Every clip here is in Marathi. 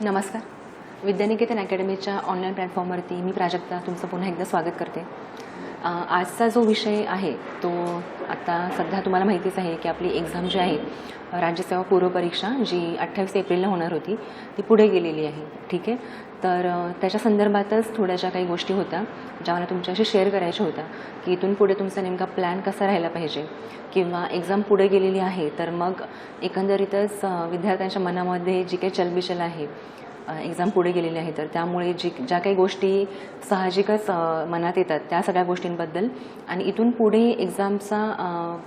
नमस्कार. विद्यानिकेतन अकॅडमीच्या ऑनलाईन प्लॅटफॉर्मवरती मी प्राजक्ता तुमचं पुन्हा एकदा स्वागत करते. आजचा जो विषय आहे तो आता सध्या तुम्हाला माहितीच आहे की आपली एक्झाम जी आहे राज्यसेवा पूर्वपरीक्षा जी अठ्ठावीस एप्रिलला होणार होती ती पुढे गेलेली आहे. ठीक आहे? तर त्याच्या संदर्भातच थोड्या ज्या काही गोष्टी होत्या ज्या मला तुमच्याशी शेअर करायच्या होत्या की इथून पुढे तुमचा नेमका प्लॅन कसा राहिला पाहिजे? किंवा एक्झाम पुढे गेलेली आहे तर मग एकंदरीतच विद्यार्थ्यांच्या मनामध्ये जी काही चलबिचल आहे एक्झाम पुढे गेलेली आहे. तर त्यामुळे जी ज्या काही गोष्टी साहजिकच मनात येतात त्या सगळ्या गोष्टींबद्दल. आणि इथून पुढे एक्झामचा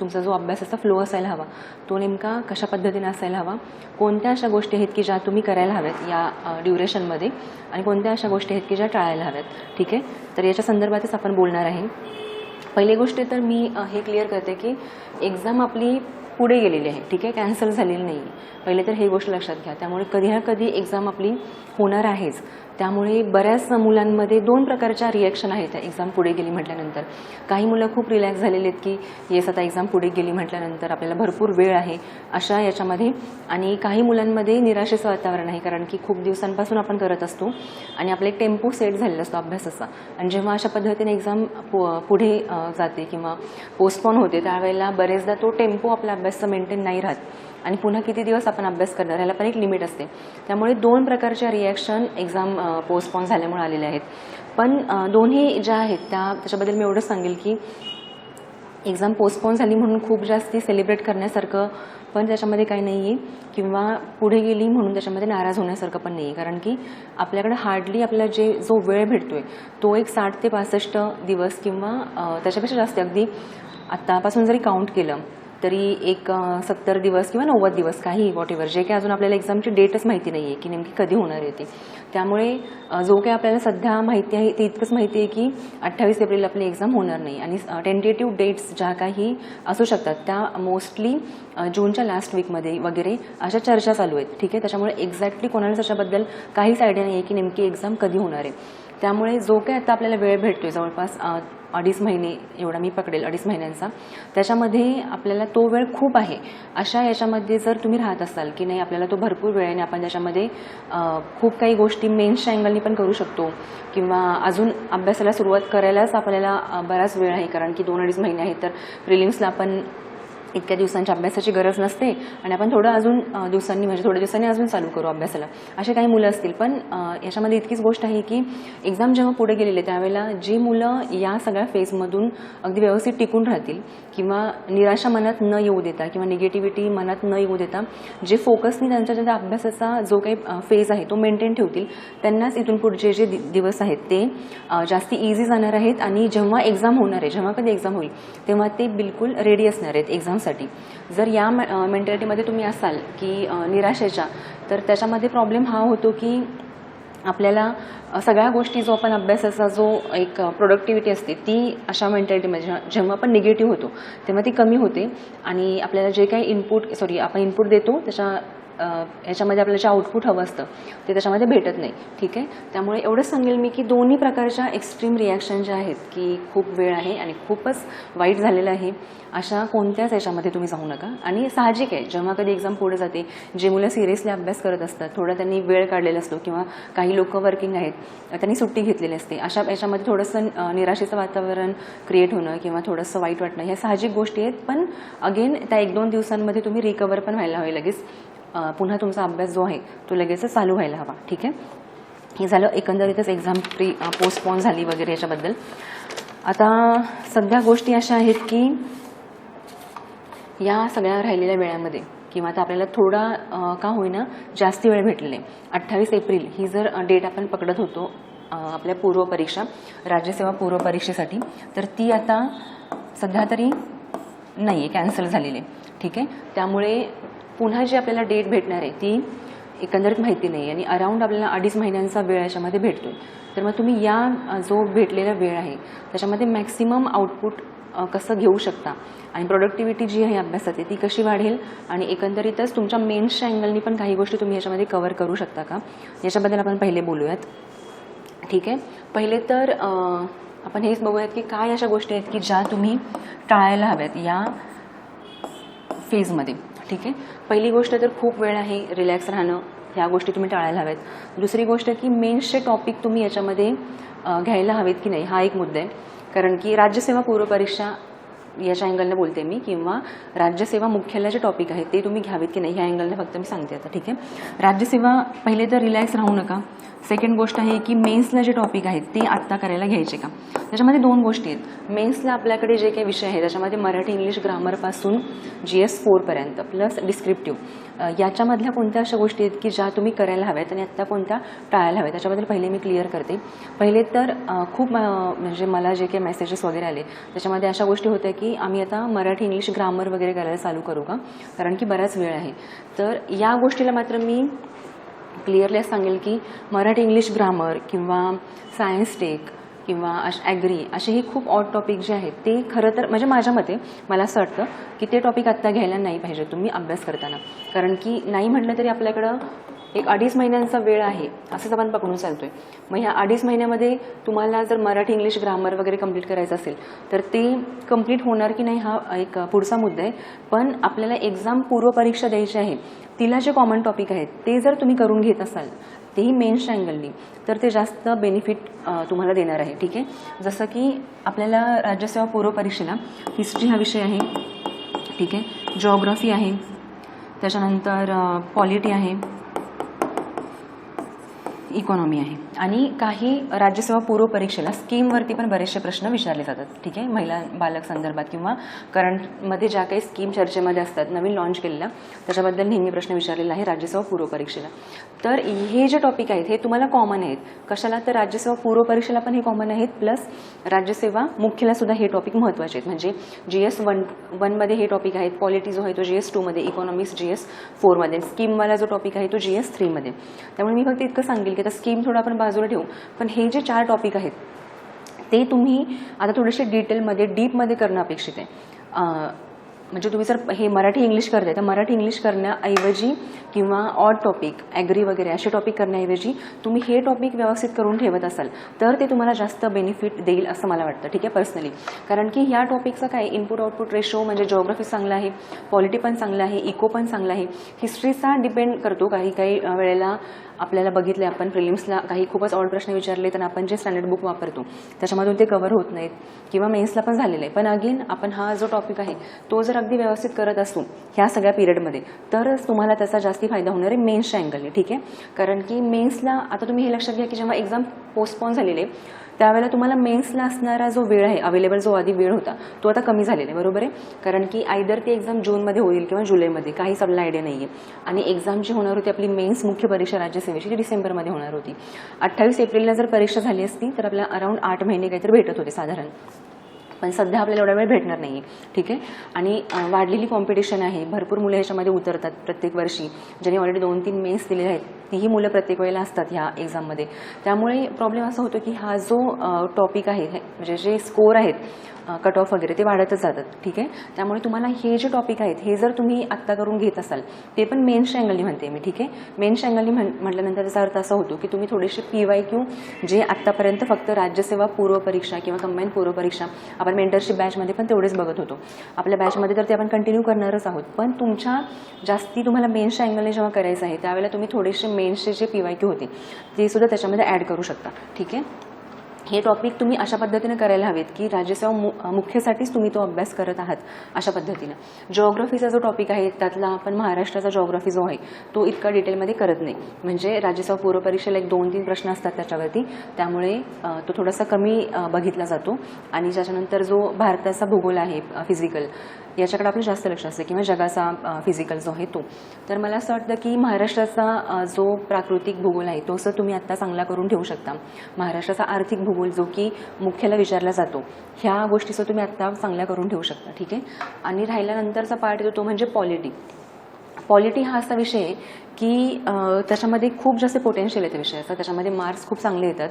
तुमचा जो अभ्यासाचा फ्लो असायला हवा. तो नेमका कशा पद्धतीने असायला हवा? कोणत्या अशा गोष्टी आहेत की ज्या तुम्ही करायला हव्यात या ड्युरेशनमध्ये आणि कोणत्या अशा गोष्टी आहेत की ज्या टाळायला हव्यात? ठीक आहे? तर याच्या संदर्भातच आपण बोलणार आहे. पहिली गोष्ट तर मी हे क्लिअर करते की एक्झाम आपली पुढे गेलेली आहे. ठीक आहे? कॅन्सल झालेली नाही आहे पहिले तर ही गोष्ट लक्षात घ्या. त्यामुळे कधी ना कधी एक्झाम आपली होणार आहेच. त्यामुळे बऱ्याच मुलांमध्ये दोन प्रकारच्या रिॲक्शन आहेत. एक्झाम पुढे गेली म्हटल्यानंतर. काही मुलं खूप रिलॅक्स झालेले आहेत की येस आता एक्झाम पुढे गेली म्हटल्यानंतर आपल्याला भरपूर वेळ आहे. अशा याच्यामध्ये. आणि काही मुलांमध्ये निराशेचं वातावरण आहे कारण की खूप दिवसांपासून आपण करत असतो आणि आपला एक टेम्पो सेट झालेला असतो अभ्यासाचा. आणि जेव्हा अशा पद्धतीने एक्झाम पु पुढे जाते किंवा पोस्टपॉन होते त्यावेळेला बरेचदा तो टेम्पो आपला अभ्यासाचा मेंटेन नाही राहत. आणि पुन्हा किती दिवस आपण अभ्यास करणार ह्याला पण एक लिमिट असते. त्यामुळे दोन प्रकारच्या रिॲक्शन एक्झाम पोस्टपॉन झाल्यामुळे आलेल्या आहेत. पण दोन्ही ज्या आहेत त्या त्याच्याबद्दल मी एवढं सांगेल की एक्झाम पोस्टपोन झाली म्हणून खूप जास्ती सेलिब्रेट करण्यासारखं पण त्याच्यामध्ये काही नाही आहे किंवा पुढे गेली म्हणून त्याच्यामध्ये नाराज होण्यासारखं पण नाही आहे कारण की आपल्याकडे हार्डली आपल्याला जे जो वेळ भेटतो आहे तो एक साठ ते पासष्ट दिवस किंवा त्याच्यापेक्षा जास्त. अगदी आत्तापासून जरी काउंट केलं तरी एक सत्तर दिवस किंवा नव्वद दिवस काही वॉट एव्हर जे काही अजून आपल्याला एक्झामची डेटच माहिती नाही आहे की नेमकी कधी होणार आहे ती. त्यामुळे जो काही आपल्याला सध्या माहिती आहे ते इतकंच माहिती आहे की अठ्ठावीस एप्रिल आपली एक्झाम होणार नाही. आणि टेंटेटिव्ह डेट्स ज्या काही असू शकतात त्या मोस्टली जूनच्या लास्ट वीकमध्ये वगैरे अशा चर्चा चालू आहेत. ठीक आहे? त्याच्यामुळे एक्झॅक्टली कोणाला त्याच्याबद्दल काहीच आयडिया नाही आहे की नेमकी एक्झाम कधी होणार आहे. त्यामुळे जो काही आता आपल्याला वेळ भेटतो आहे जवळपास अडीच महिने एवढा मी पकडेल अडीच महिन्यांचा. त्याच्यामध्ये आपल्याला तो वेळ खूप आहे. अशा याच्यामध्ये जर तुम्ही राहत असाल की नाही आपल्याला तो भरपूर वेळ आहे आणि आपण त्याच्यामध्ये खूप काही गोष्टी मेन्सच्या अँगलनी पण करू शकतो. किंवा अजून अभ्यासाला सुरुवात करायलाच आपल्याला बराच वेळ आहे. कारण की दोन अडीच महिने आहेत तर प्रिलिम्सला आपण इतक्या दिवसांच्या अभ्यासाची गरज नसते आणि आपण थोडं अजून दिवसांनी म्हणजे थोड्या दिवसांनी अजून चालू करू अभ्यासाला. असे काही मुलं असतील. पण याच्यामध्ये इतकीच गोष्ट आहे की एक्झाम जेव्हा पुढे गेलेले त्यावेळेला जी मुलं या सगळ्या फेजमधून अगदी व्यवस्थित टिकून राहतील किंवा निराशा मनात न येऊ देता किंवा निगेटिव्हिटी मनात न येऊ देता जे फोकसनी त्यांच्या ज्या अभ्यासाचा जो काही फेज आहे तो मेंटेन ठेवतील त्यांनाच इथून पुढचे जे दि- दिवस आहेत ते जास्ती इझी जाणार आहेत आणि जेव्हा एक्झाम होणार आहे जेव्हा कधी एक्झाम होईल तेव्हा ते बिलकुल रेडी असणार आहेत. एक्झाम एक्झामसाठी जर या मेंटॅलिटीमध्ये तुम्ही असाल की निराशेच्या तर त्याच्यामध्ये प्रॉब्लेम हा होतो की आपल्याला सगळ्या गोष्टी जो आपण अभ्यासाचा जो एक प्रोडक्टिव्हिटी असते ती अशा मेंटॅलिटीमध्ये जेव्हा आपण निगेटिव्ह होतो तेव्हा ती कमी होते. आणि आपल्याला जे काही इनपुट सॉरी आपण इनपुट देतो त्याच्या ह्याच्यामध्ये याच्यामध्ये आपल्याला जे आउटपुट हवं असतं ते त्याच्यामध्ये भेटत नाही. ठीक आहे? त्यामुळे एवढंच सांगेल मी की दोन्ही प्रकारच्या एक्स्ट्रीम रिॲक्शन ज्या आहेत की खूप वेळ आहे आणि खूपच वाईट झालेलं आहे अशा कोणत्याच याच्यामध्ये तुम्ही जाऊ नका. आणि साहजिक आहे जेव्हा कधी एक्झाम पुढे जाते जे मुलं सिरियसली अभ्यास करत असतात थोडा त्यांनी वेळ काढलेला असतो किंवा काही लोक वर्किंग आहेत त्यांनी सुट्टी घेतलेली असते अशा याच्यामध्ये थोडंसं निराशेचं वातावरण क्रिएट होणं किंवा थोडंसं वाईट वाटणं ह्या साहजिक गोष्टी आहेत. पण अगेन त्या एक दोन दिवसांमध्ये तुम्ही रिकवर पण व्हायला हवे लगेच. पुन्हा तुमचा अभ्यास जो आहे तो लगेचच चालू व्हायला हवा ठीक आहे? हे झालं एकंदरीतच एक्झाम प्री पोस्टपॉन झाली वगैरे याच्याबद्दल. आता सध्या गोष्टी अशा आहेत की या सगळ्या राहिलेल्या वेळामध्ये किंवा आता आपल्याला थोडा का होईना जास्ती वेळ भेटलेला आहे. अठ्ठावीस एप्रिल ही जर डेट आपण पकडत होतो आपल्या पूर्व परीक्षा राज्यसेवा पूर्व परीक्षेसाठी तर ती आता सध्या तरी नाही आहे कॅन्सल झालेली आहे ठीक आहे? त्यामुळे पुन्हा जी आपल्याला डेट भेटणार आहे ती एकंदरीत माहिती नाही आणि अराऊंड आपल्याला अडीच महिन्यांचा वेळ याच्यामध्ये भेटतो तर मग तुम्ही या जो भेटलेला वेळ आहे त्याच्यामध्ये मॅक्सिमम आउटपुट कसं घेऊ शकता? आणि प्रोडक्टिव्हिटी जी आहे अभ्यासाची ती कशी वाढेल? आणि एकंदरीतच तुमच्या मेन्सच्या अँगलनी पण काही गोष्टी तुम्ही याच्यामध्ये कवर करू शकता का? याच्याबद्दल आपण पहिले बोलूयात. ठीक आहे? पहिले तर आपण हेच बघूयात की काय अशा गोष्टी आहेत की ज्या तुम्ही टाळायला हव्यात या फेजमध्ये ठीक आहे. पहिली गोष्ट तर खूप वेळ आहे रिलॅक्स राहणं ह्या गोष्टी तुम्ही टाळायला हव्यात दुसरी गोष्ट की मेन्सचे टॉपिक तुम्ही याच्यामध्ये घ्यायला हवेत की नाही हा एक मुद्दा आहे. कारण की राज्यसेवा पूर्वपरीक्षा याच्या अँगलने बोलते मी किंवा राज्यसेवा मुख्यालय जे टॉपिक आहेत ते तुम्ही घ्यावेत की नाही ह्या अँगलने फक्त मी सांगते आता ठीक आहे. राज्यसेवा पहिले तर रिलॅक्स राहू नका. सेकंड गोष्ट आहे की मेन्सला जे टॉपिक आहेत ते आत्ता करायला घ्यायचे का? त्याच्यामध्ये दोन गोष्टी आहेत. मेन्सला आपल्याकडे जे काही विषय आहेत त्याच्यामध्ये मराठी इंग्लिश ग्रामरपासून जी एस फोरपर्यंत प्लस डिस्क्रिप्टिव्ह याच्यामधल्या कोणत्या अशा गोष्टी आहेत की ज्या तुम्ही करायला हव्यात आणि आत्ता कोणत्या टाळायला हव्यात? त्याच्याबद्दल पहिले मी क्लिअर करते. पहिले तर खूप म्हणजे मला जे काही मेसेजेस वगैरे आले त्याच्यामध्ये अशा गोष्टी होत्या की आम्ही आता मराठी इंग्लिश ग्रामर वगैरे करायला चालू करू का? कारण की बराच वेळ आहे. तर या गोष्टीला मात्र मी क्लिअरली सांगेल की मराठी इंग्लिश ग्रामर किंवा सायन्स टेक किंवा अश ॲग्री असे हे खूप ऑड टॉपिक जे आहेत ते खरं तर म्हणजे माझ्या मते मला असं वाटतं की ते टॉपिक आत्ता घ्यायला नाही पाहिजे तुम्ही अभ्यास करताना. कारण की नाही म्हटलं तरी आपल्याकडं एक अडीच महिन्यांचा वेळ आहे असंच आपण पकडून चालतोय. मग ह्या अडीच महिन्यामध्ये तुम्हाला जर मराठी इंग्लिश ग्रामर वगैरे कंप्लीट करायचं असेल तर ते कंप्लीट होणार की नाही हा एक पुढचा मुद्दा आहे. पण आपल्याला एक्झाम पूर्वपरीक्षा द्यायची आहे तिला जे कॉमन टॉपिक आहेत ते जर तुम्ही करून घेत असाल तेही मेन अँगलनी तर ते जास्त बेनिफिट तुम्हाला देणार आहे. ठीक आहे? जसं की आपल्याला राज्यसेवा पूर्वपरीक्षेला हिस्ट्री हा विषय आहे. ठीक आहे? जॉग्रफी आहे. त्याच्यानंतर पॉलिटी आहे. इकॉनॉमी आहे. आणि काही राज्यसेवा पूर्व परीक्षेला स्कीमवरती पण बरेचसे प्रश्न विचारले जातात. ठीक आहे? महिला बालक संदर्भात किंवा करंटमध्ये ज्या काही स्कीम चर्चेमध्ये असतात नवीन लॉन्च केलेल्या त्याच्याबद्दल नेहमी प्रश्न विचारलेला आहे राज्यसेवा पूर्व परीक्षेला. तर हे जे टॉपिक आहेत हे तुम्हाला कॉमन आहेत. कशाला तर राज्यसेवा पूर्व परीक्षेला पण हे कॉमन आहेत प्लस राज्यसेवा मुख्यला सुद्धा हे टॉपिक महत्त्वाचे आहेत. म्हणजे जी एस वन वनमध्ये हे टॉपिक आहेत पॉलिटी जो आहे तो जी एस टूमध्ये इकॉनॉमिक्स जी एस फोरमध्ये स्कीमवाला जो टॉपिक आहे तो जी एस थ्रीमध्ये त्यामुळे मी फक्त इतकं सांगेल की आता स्कीम थोडं आपण बाजूला ठेवू. पण हे जे चार टॉपिक आहेत ते तुम्ही आता थोडेसे डिटेलमध्ये डीपमध्ये करणं अपेक्षित आहे. म्हणजे तुम्ही जर हे मराठी इंग्लिश करताय तर मराठी इंग्लिश करण्याऐवजी किंवा ऑड टॉपिक ॲग्री वगैरे असे टॉपिक करण्याऐवजी तुम्ही हे टॉपिक व्यवस्थित करून ठेवत असाल तर ते तुम्हाला जास्त बेनिफिट देईल असं मला वाटतं ठीक आहे पर्सनली कारण की ह्या टॉपिकचं काय इनपुट आउटपुट रेशो म्हणजे जॉग्रफी चांगला आहे पॉलिटी पण चांगलं आहे इको पण चांगलं आहे. हिस्ट्रीचा डिपेंड करतो काही काही वेळेला आपल्याला बघितले आपण प्रिलिम्सला काही खूपच ऑड प्रश्न विचारले तर आपण जे स्टँडर्ड बुक वापरतो त्याच्यामधून ते कव्हर होत नाहीत किंवा मेन्सला पण झालेलं आहे. पण अगेन आपण हा जो टॉपिक आहे तो जर अगदी व्यवस्थित करत असू ह्या सगळ्या पिरियडमध्ये तरच तुम्हाला त्याचा जास्ती फायदा होणार आहे मेन्सच्या अँगलने ठीक आहे? कारण की मेन्सला आता तुम्ही हे लक्षात घ्या की जेव्हा एक्झाम पोस्टपोन झालेले त्यावेळेला तुम्हाला मेन्सला असणारा जो वेळ आहे अवेलेबल जो आधी वेळ होता तो आता कमी झालेला आहे बरोबर आहे? कारण की आयदर ती एक्झाम जूनमध्ये होईल किंवा जुलैमध्ये काहीच आपल्याला आयडिया नाही आहे आणि एक्झाम जी होणार होती आपली मेन्स मुख्य परीक्षा राज्यसेवेची ती डिसेंबरमध्ये होणार होती. अठ्ठावीस एप्रिलला जर परीक्षा झाली असती तर आपल्याला अराऊंड आठ महिने काहीतरी भेटत होते साधारण. पण सध्या आपल्याला एवढा वेळ भेटणार नाही आहे ठीक आहे? आणि वाढलेली कॉम्पिटिशन आहे भरपूर मुलं ह्याच्यामध्ये उतरतात प्रत्येक वर्षी ज्यांनी ऑलरेडी दोन तीन मेन्स दिलेले आहेत. तीही मुलं प्रत्येक वेळेला असतात ह्या एक्झाममध्ये त्यामुळे प्रॉब्लेम असा होतो की हा जो टॉपिक आहे हे- म्हणजे जे स्कोर आहेत कट ऑफ वगैरे ते वाढतच जातात ठीक आहे? त्यामुळे तुम्हाला हे जे टॉपिक आहेत हे जर तुम्ही आत्ता करून घेत असाल ते पण मेन शँगलनी म्हणते मी ठीक आहे? मेन अँगलनी म्हण म्हटल्यानंतर त्याचा अर्थ असा होतो की तुम्ही थोडेसे पी वाय क्यू जे आत्तापर्यंत फक्त राज्यसेवा पूर्व परीक्षा किंवा कंबाईन पूर्व परीक्षा आपण मेंटरशिप बॅचमध्ये पण तेवढेच बघत होतो. आपल्या बॅचमध्ये तर ते आपण कंटिन्यू करणारच आहोत पण तुमच्या जास्ती तुम्हाला मेन अँगलने जेव्हा करायचं आहे त्यावेळेला तुम्ही थोडेसे मेन्सचे जे पी वाय क्यू होते. ते सुद्धा त्याच्यामध्ये ॲड करू शकता. ठीक आहे? हे टॉपिक तुम्ही अशा पद्धतीने करायला हवेत की राज्यसेवा मु मुख्यसाठीच तुम्ही तो अभ्यास करत आहात अशा पद्धतीनं. जॉग्रफीचा जो टॉपिक आहे त्यातला आपण महाराष्ट्राचा जॉग्रफी जो आहे तो इतका डिटेलमध्ये करत नाही. म्हणजे राज्यसेवा पूर्व परीक्षेला एक दोन तीन प्रश्न असतात त्याच्यावरती. त्यामुळे तो थोडासा कमी बघितला जातो. आणि त्याच्यानंतर जो भारताचा भूगोल आहे फिजिकल याच्याकडे आपलं जास्त लक्ष असतं किंवा जगाचा फिजिकल जो आहे तो. तर मला असं वाटतं की महाराष्ट्राचा जो प्राकृतिक भूगोल आहे तो असं तुम्ही आत्ता चांगला करून ठेवू शकता. महाराष्ट्राचा आर्थिक भूगोल जो की मुख्याला विचारला जातो. ह्या गोष्टीचं तुम्ही आत्ता चांगल्या करून ठेवू शकता ठीक आहे? आणि राहिल्यानंतरचा पार्ट येतो तो म्हणजे पॉलिटी पॉलिटी हा असा विषय आहे की त्याच्यामध्ये खूप जास्त पोटेन्शियल आहे त्या विषयाचा. त्याच्यामध्ये मार्क्स खूप चांगले येतात.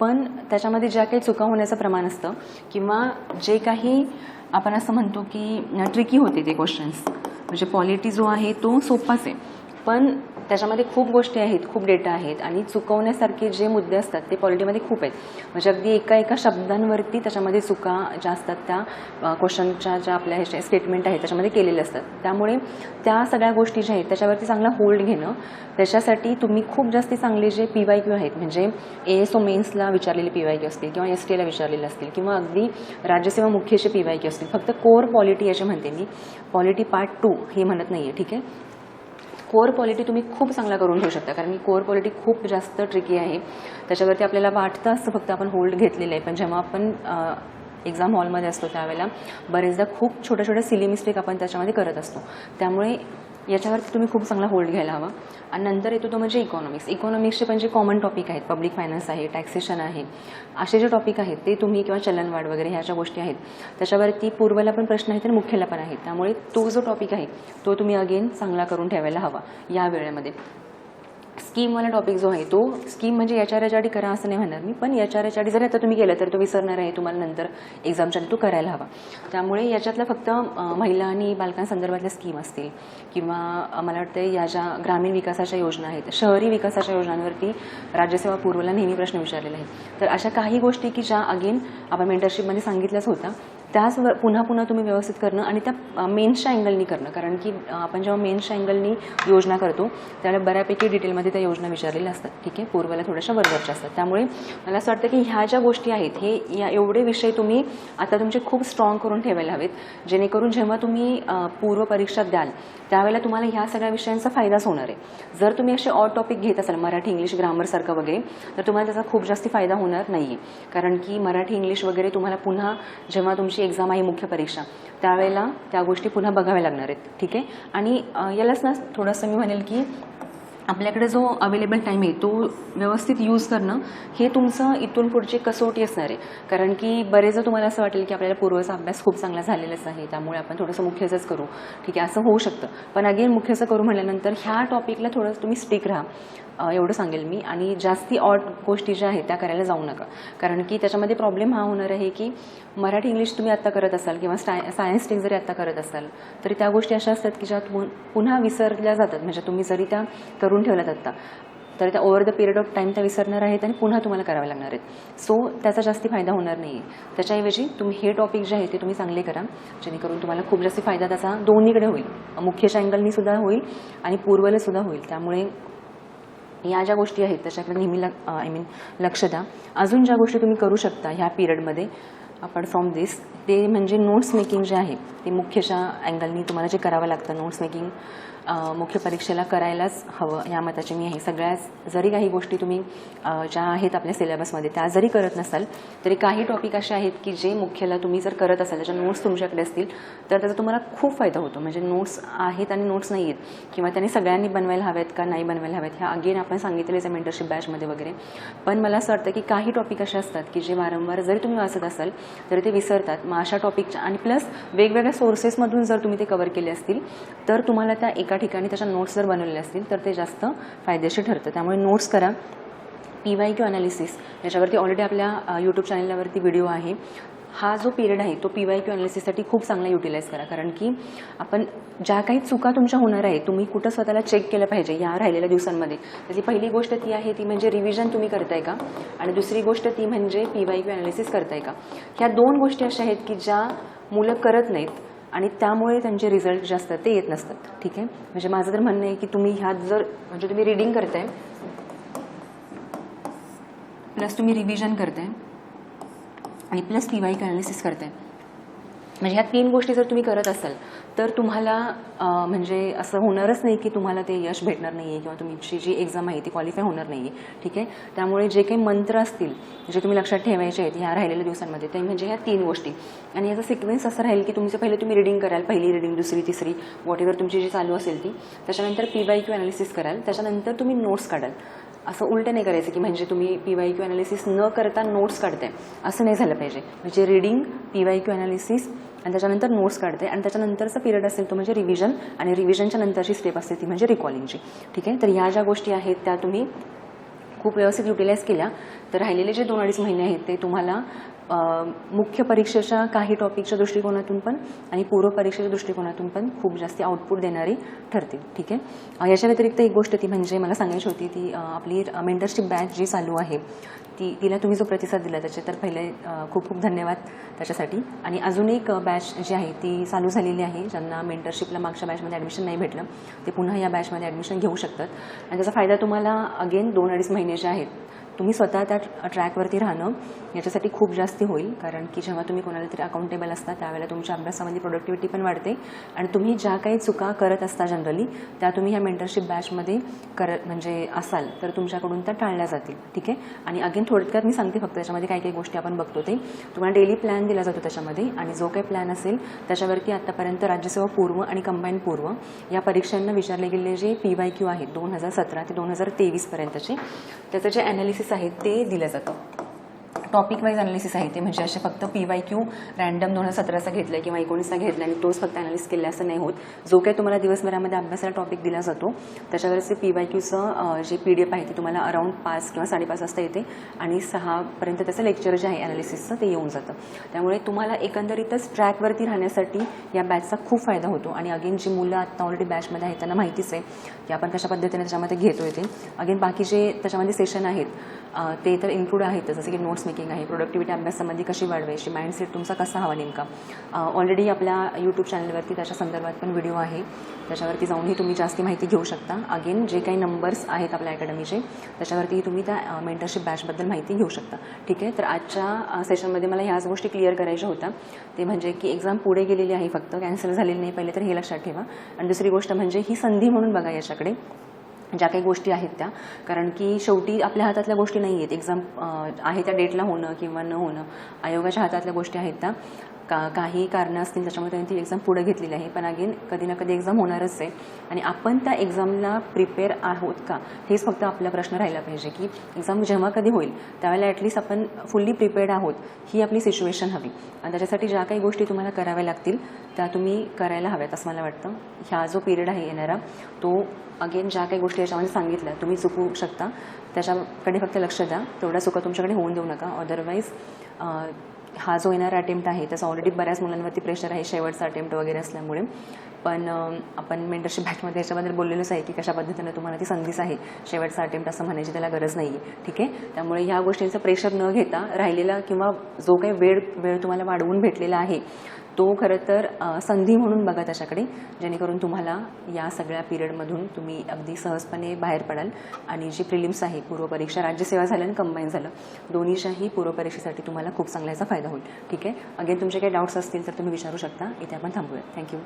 पण त्याच्यामध्ये ज्या काही चुका होण्याचं प्रमाण असतं किंवा जे काही आपण असं म्हणतो की ट्रिकी होते ते क्वेश्चन्स म्हणजे पॉलिटी जो आहे तो सोपाच आहे. पण त्याच्यामध्ये खूप गोष्टी आहेत खूप डेटा आहेत आणि चुकवण्यासारखे जे मुद्दे असतात ते पॉलिटीमध्ये खूप आहेत. म्हणजे अगदी एका एका शब्दांवरती त्याच्यामध्ये चुका ज्या असतात त्या क्वेश्चनच्या ज्या आपल्या ह्याच्या स्टेटमेंट आहेत त्याच्यामध्ये केलेले असतात. त्यामुळे त्या सगळ्या गोष्टी ज्या आहेत त्याच्यावरती चांगला होल्ड घेणं त्याच्यासाठी तुम्ही खूप जास्ती चांगले जे पी वाय क्यू आहेत म्हणजे ए एस ओ मेन्सला विचारलेले पी वाय क्यू असतील किंवा एस टी एला विचारलेले असतील किंवा अगदी राज्यसेवा मुख्यचे पी वाय क्यू असतील. फक्त कोर पॉलिटी याचे म्हणते मी. पॉलिटी पार्ट टू हे म्हणत नाही आहे ठीक आहे? कोर क्वालिटी तुम्ही खूप चांगला करून घेऊ शकता. कारण की कोर क्वालिटी खूप जास्त ट्रिकी आहे. त्याच्यावरती आपल्याला वाटतं असतं फक्त आपण होल्ड घेतलेलं आहे. पण जेव्हा आपण एक्झाम हॉलमध्ये असतो त्यावेळेला बरेचदा खूप छोट्या छोट्या सिली मिस्टेक आपण त्याच्यामध्ये करत असतो. त्यामुळे याच्यावरती तुम्ही खूप चांगला होल्ड घ्यायला हवा. आणि नंतर येतो तो म्हणजे इकॉनॉमिक्स इकॉनॉमिक्सचे पण जे कॉमन टॉपिक आहेत पब्लिक फायनान्स आहे टॅक्सेशन आहे असे जे टॉपिक आहेत ते तुम्ही किंवा चलनवाढ वगैरे ह्या ज्या गोष्टी आहेत त्याच्यावरती पूर्वला पण प्रश्न आहेत आणि मुख्यला पण आहेत. त्यामुळे तो जो टॉपिक आहे तो तुम्ही अगेन चांगला करून ठेवायला हवा या वेळेमध्ये. स्कीमवाला टॉपिक जो आहे तो स्कीम म्हणजे याच्या याच्याआधी करा असं नाही म्हणणार मी पण याच्या याच्याआधी जरी आता तुम्ही केलं तर तो विसरणार आहे तुम्हाला नंतर एक्झामच्या तो करायला हवा. त्यामुळे याच्यातलं फक्त महिला आणि बालकांसंदर्भातल्या स्कीम असतील किंवा मला वाटतं या ज्या ग्रामीण विकासाच्या योजना आहेत शहरी विकासाच्या योजनांवरती राज्यसेवा पूर्वला नेहमी प्रश्न विचारलेला आहे तर अशा काही गोष्टी की ज्या अगेन आपण मेंटरशिपमध्ये सांगितल्याच होत्या त्याच व- पुन्हा पुन्हा तुम्ही व्यवस्थित करणं आणि त्या मेन्सच्या अँगलनी करणं. कारण की आपण जेव्हा मेन्सच्या अँगलनी योजना करतो त्यावेळेला बऱ्यापैकी डिटेलमध्ये त्या योजना विचारलेल्या असतात. ठीक आहे? पूर्वाला थोड्याशा वरवरच्या असतात. त्यामुळे मला असं वाटतं की ह्या ज्या गोष्टी आहेत हे या एवढे विषय तुम्ही आता तुमचे खूप स्ट्रॉंग करून ठेवायला हवेत. जेणेकरून जेव्हा तुम्ही पूर्व परीक्षा द्याल त्यावेळेला तुम्हाला ह्या सगळ्या विषयांचा फायदाच होणार आहे. जर तुम्ही असे ऑड टॉपिक घेत असाल मराठी इंग्लिश ग्रामरसारखं वगैरे तर तुम्हाला त्याचा खूप जास्ती फायदा होणार नाही आहे कारण की मराठी इंग्लिश वगैरे तुम्हाला पुन्हा जेव्हा तुमची एक्झाम आहे मुख्य परीक्षा. त्यावेळेला त्या गोष्टी पुन्हा बघाव्या लागणार आहेत ठीक आहे? आणि यालाच ना थोडंसं मी म्हणेल की आपल्याकडे जो अवेलेबल टाईम आहे तो व्यवस्थित यूज करणं हे तुमचं इथून पुढची कसोटी असणार आहे. कारण की बरेचदा तुम्हाला असं वाटेल की आपल्याला पूर्वचा अभ्यास खूप चांगला झालेलाच आहे त्यामुळे आपण थोडंसं मुख्यचंच करू. ठीक आहे असं होऊ शकतं. पण अगेन मुख्यचं करू म्हटल्यानंतर ह्या टॉपिकला थोडंसं तुम्ही स्टिक राहा. एवढं सांगेल मी. आणि जास्ती ऑड गोष्टी ज्या आहेत त्या करायला जाऊ नका. कारण की त्याच्यामध्ये प्रॉब्लेम हा होणार आहे की मराठी इंग्लिश तुम्ही आत्ता करत असाल किंवा साय सायन्स टेक जरी आत्ता करत असाल तरी त्या गोष्टी अशा असतात की ज्या पुन्हा विसरल्या जातात. म्हणजे तुम्ही जरी त्या करून ठेवल्यात आत्ता तर त्या over the period of time त्या विसरणार आहेत आणि पुन्हा तुम्हाला कराव्या लागणार आहेत. सो त्याचा जास्ती फायदा होणार नाही आहे त्याच्याऐवजी तुम्ही हे टॉपिक जे आहे ते तुम्ही चांगले करा जेणेकरून तुम्हाला खूप जास्ती फायदा त्याचा दोन्हीकडे होईल. मुख्यच्या अँगलनीसुद्धा होईल आणि पूर्वलंसुद्धा होईल. त्यामुळे या ज्या गोष्टी आहेत त्याच्याकडे नेहमी ल आय मीन लक्ष द्या. अजून ज्या गोष्टी तुम्ही करू शकता ह्या पिरियडमध्ये अपार्ट फ्रॉम दिस ते म्हणजे नोट्स मेकिंग जे आहे ते मुख्यशा अँगलनी तुम्हाला जे करावं लागतं नोट्स मेकिंग मुख्य परीक्षेला करायलाच हवं. या मताची मी आहे. सगळ्याच जरी काही गोष्टी तुम्ही ज्या आहेत आपल्या सिलेबसमध्ये त्या जरी करत नसाल तरी काही टॉपिक असे आहेत की जे मुख्यला तुम्ही जर करत असाल त्याच्या नोट्स तुमच्याकडे असतील तर त्याचा तुम्हाला खूप फायदा होतो. म्हणजे नोट्स आहेत आणि नोट्स नाही आहेत. किंवा त्यांनी सगळ्यांनी बनवायला हव्यात का नाही बनवायला हव्यात ह्या अगेन आपण सांगितलेच आहे मेंटरशिप बॅचमध्ये वगैरे. पण मला असं वाटतं की काही टॉपिक असे असतात की जे वारंवार जरी तुम्ही वाचत असाल तरी ते विसरतात. मग अशा टॉपिकच्या आणि प्लस वेगवेगळ्या सोर्सेसमधून जर तुम्ही ते कवर केले असतील तर तुम्हाला त्या एका ठिकाणी त्याच्या नोट्स जर बनवलेले असतील तर ते जास्त फायदेशीर ठरतं. त्यामुळे नोट्स करा. पी वाय क्यू अनालिसिस याच्यावरती ऑलरेडी आपल्या यूट्यूब चॅनलवरती व्हिडिओ आहे. हा जो पिरियड आहे तो पी वाय क्यू अनालिसिससाठी खूप चांगला युटिलाइज करा. कारण की आपण ज्या काही चुका तुमच्या होणार आहे तुम्ही कुठं स्वतःला चेक केलं पाहिजे या राहिलेल्या दिवसांमध्ये. त्याची पहिली गोष्ट ती आहे ती म्हणजे रिव्हिजन तुम्ही करताय का? आणि दुसरी गोष्ट ती म्हणजे पी वाय क्यू अनालिसिस करताय का? ह्या दोन गोष्टी अशा आहेत की ज्या मुलं करत नाहीत आणि त्यामुळे त्यांचे रिझल्ट जे असतात ते येत नसतात. ठीक आहे? म्हणजे माझं तर म्हणणं आहे की तुम्ही ह्यात जर म्हणजे तुम्ही रिडिंग करताय. प्लस तुम्ही रिव्हिजन करताय. आणि प्लस टी वाय अनालिसिस करताय. म्हणजे ह्या तीन गोष्टी जर तुम्ही करत असाल तर तुम्हाला म्हणजे असं होणारच नाही की तुम्हाला ते यश भेटणार नाही आहे किंवा तुमची जी एक्झाम आहे ती क्वालिफाय होणार नाही आहे ठीक आहे? त्यामुळे जे काही मंत्र असतील जे तुम्ही लक्षात ठेवायचे आहेत ह्या राहिलेल्या दिवसांमध्ये ते म्हणजे ह्या तीन गोष्टी. आणि याचा सिक्वेन्स असं राहील की तुमचं पहिले तुम्ही रिडिंग कराल पहिली रिडिंग दुसरी तिसरी वॉट एव्हर तुमची जी चालू असेल ती. त्याच्यानंतर पी वाय क्यू अनालिसिस कराल. त्याच्यानंतर तुम्ही नोट्स काढाल. असं उलटं नाही करायचं की म्हणजे तुम्ही पी वाय क्यू अनालिसिस न करता नोट्स काढताय. असं नाही झालं पाहिजे. म्हणजे reading P Y Q analysis आणि त्याच्यानंतर नोट्स काढते आणि त्याच्यानंतरचा पिरियड असेल तो म्हणजे रिव्हिजन आणि रिव्हिजनच्या नंतरची स्टेप असते ती म्हणजे रिकॉलिंगची ठीक आहे? तर ह्या ज्या गोष्टी आहेत त्या तुम्ही खूप व्यवस्थित युटिलाइज केल्या. तर राहिलेले जे दोन अडीच महिने आहेत ते तुम्हाला मुख्य परीक्षेच्या काही टॉपिकच्या दृष्टिकोनातून पण आणि पूर्व परीक्षेच्या दृष्टिकोनातून पण खूप जास्त आउटपुट देणारी ठरतील. ठीक आहे? याच्या व्यतिरिक्त एक गोष्ट ती म्हणजे मला सांगायची होती ती आपली मेंटरशिप बॅच जी चालू आहे ती तिला तुम्ही जो प्रतिसाद दिला त्याचे तर पहिले खूप खूप धन्यवाद त्याच्यासाठी. आणि अजून एक बॅच जी आहे ती चालू झालेली आहे ज्यांना मेंटरशिपला मागच्या बॅचमध्ये ॲडमिशन नाही भेटलं ते पुन्हा या बॅचमध्ये ॲडमिशन घेऊ शकतात. आणि त्याचा फायदा तुम्हाला अगेन दोन अडीच महिने जे आहेत तुम्ही स्वतः त्या ट्रॅकवरती राहणं याच्यासाठी खूप जास्ती होईल. कारण की जेव्हा तुम्ही कोणाला तरी अकाउंटेबल असता त्यावेळेला तुमच्या अभ्यासामध्ये प्रोडक्टिव्हिटी पण वाढते. आणि तुम्ही ज्या काही चुका करत असता जनरली त्या तुम्ही ह्या मेंटरशिप बॅचमध्ये करत म्हणजे असाल तर तुमच्याकडून त्या टाळल्या जातील. ठीक आहे? आणि अगेन थोडक्यात मी सांगते फक्त त्याच्यामध्ये काही काही गोष्टी आपण बघतो ते. तुम्हाला डेली प्लॅन दिला जातो त्याच्यामध्ये. आणि जो काही प्लॅन असेल त्याच्यावरती आत्तापर्यंत राज्यसेवा पूर्व आणि कंबाईन पूर्व या परीक्षांना विचारले गेलेले जे पी वाय क्यू आहेत दोन हजार सतरा ते दोन हजार तेवीसपर्यंतचे त्याचं जे ॲनालिसिस आहे ते दिलं जातं टॉपिक वाईज अनालिसिस आहे ते. म्हणजे असे फक्त पी वाय क्यू रँडम दोन हजार सतराचा घेतला किंवा एकोणीसचा घेतला आणि तोच फक्त अनालिस केला असं नाही होत. जो काही तुम्हाला दिवसभरामध्ये अभ्यासाला टॉपिक दिला जातो त्याच्यावरचे P Y क्यूचं J P D F आहे ते तुम्हाला अराऊंड पाच किंवा साडेपाच वाजता येते आणि सहापर्यंत त्याचं लेक्चर जे आहे अनालिसिसचं ते येऊन जातं. त्यामुळे तुम्हाला एकंदरीतच ट्रॅकवरती राहण्यासाठी या बॅचचा खूप फायदा होतो. आणि अगेन जी मुलं आत्ता ऑलरेडी बॅचमध्ये आहेत त्यांना माहितीच आहे की आपण कशा पद्धतीने त्याच्यामध्ये घेतो ते. अगेन बाकी जे त्याच्यामध्ये सेशन आहेत ते तर इन्क्लूड आहेत. जसं की नोट्स मेकिंग आहे प्रोडक्टिव्हिटी अभ्यासामध्ये कशी वाढवायची माइंडसेट तुमचा कसा हवा नेमका? ऑलरेडी आपल्या यूट्यूब चॅनलवरती त्याच्या संदर्भात पण व्हिडिओ आहे. त्याच्यावरती जाऊनही तुम्ही जास्ती माहिती घेऊ शकता. अगेन जे काही नंबर्स आहेत आपल्या अकॅडमीचे त्याच्यावरती तुम्ही त्या मेंटरशिप बॅचबद्दल माहिती घेऊ शकता. ठीक आहे? तर आजच्या सेशनमध्ये मला ह्याच गोष्टी क्लिअर करायच्या होत्या. ते म्हणजे की एक्झाम पुढे गेलेली आहे फक्त. कॅन्सल झालेली नाही पहिले तर हे लक्षात ठेवा. आणि दुसरी गोष्ट म्हणजे ही संधी म्हणून बघा याच्याकडे. ज्या काही गोष्टी आहेत त्या. कारण की शेवटी आपल्या हातातल्या गोष्टी नाही आहेत एक्झाम आहे त्या डेटला होणं किंवा न होणं. आयोगाच्या हातातल्या गोष्टी आहेत त्या. का काही कारणं असतील त्याच्यामुळे त्यांनी ती एक्झाम पुढे घेतलेली आहे. पण अगेन कधी ना कधी एक्झाम होणारच आहे. आणि आपण त्या एक्झामला प्रिपेअर आहोत का? हेच फक्त आपला प्रश्न राहिला पाहिजे की एक्झाम जेव्हा कधी होईल त्यावेळेला ॲटलीस्ट आपण फुल्ली प्रिपेअर्ड आहोत ही आपली सिच्युएशन हवी. आणि त्याच्यासाठी ज्या काही गोष्टी तुम्हाला कराव्या लागतील त्या तुम्ही करायला हव्यात असं मला वाटतं. ह्या जो पिरियड आहे येणारा तो अगेन ज्या काही गोष्टी याच्यामध्ये सांगितल्या तुम्ही चुकू शकता. त्याच्याकडे फक्त लक्ष द्या. तेवढ्या चुका तुमच्याकडे होऊन देऊ नका. अदरवाईज हा जो येणारा अटेम्प्ट आहे त्याचा ऑलरेडी बऱ्याच मुलांवरती प्रेशर आहे शेवटचा अटेम्प्ट वगैरे असल्यामुळे. पण आपण मेंटरशिप बॅचमध्ये याच्याबद्दल बोललेलोच आहे की कशा पद्धतीने तुम्हाला ती संधीच आहे. शेवटचा अटेम्प्ट असं म्हणायची त्याला गरज नाही आहे ठीक आहे? त्यामुळे ह्या गोष्टींचं प्रेशर न घेता राहिलेला किंवा जो काही वेळ वेळ तुम्हाला वाढवून भेटलेला आहे तो खरं तर संधी म्हणून बघा त्याच्याकडे जेणेकरून तुम्हाला या सगळ्या पिरियडमधून तुम्ही अगदी सहजपणे बाहेर पडाल आणि जी प्रिलिम्स आहे पूर्वपरीक्षा राज्यसेवा झालं आणि कंबाईन झालं दोन्हीच्याही पूर्वपरीक्षेसाठी तुम्हाला खूप चांगल्याचा फायदा होईल. ठीक आहे? अगेन तुमचे काही डाऊट्स असतील तर तुम्ही विचारू शकता. इथे आपण थांबूया. थँक्यू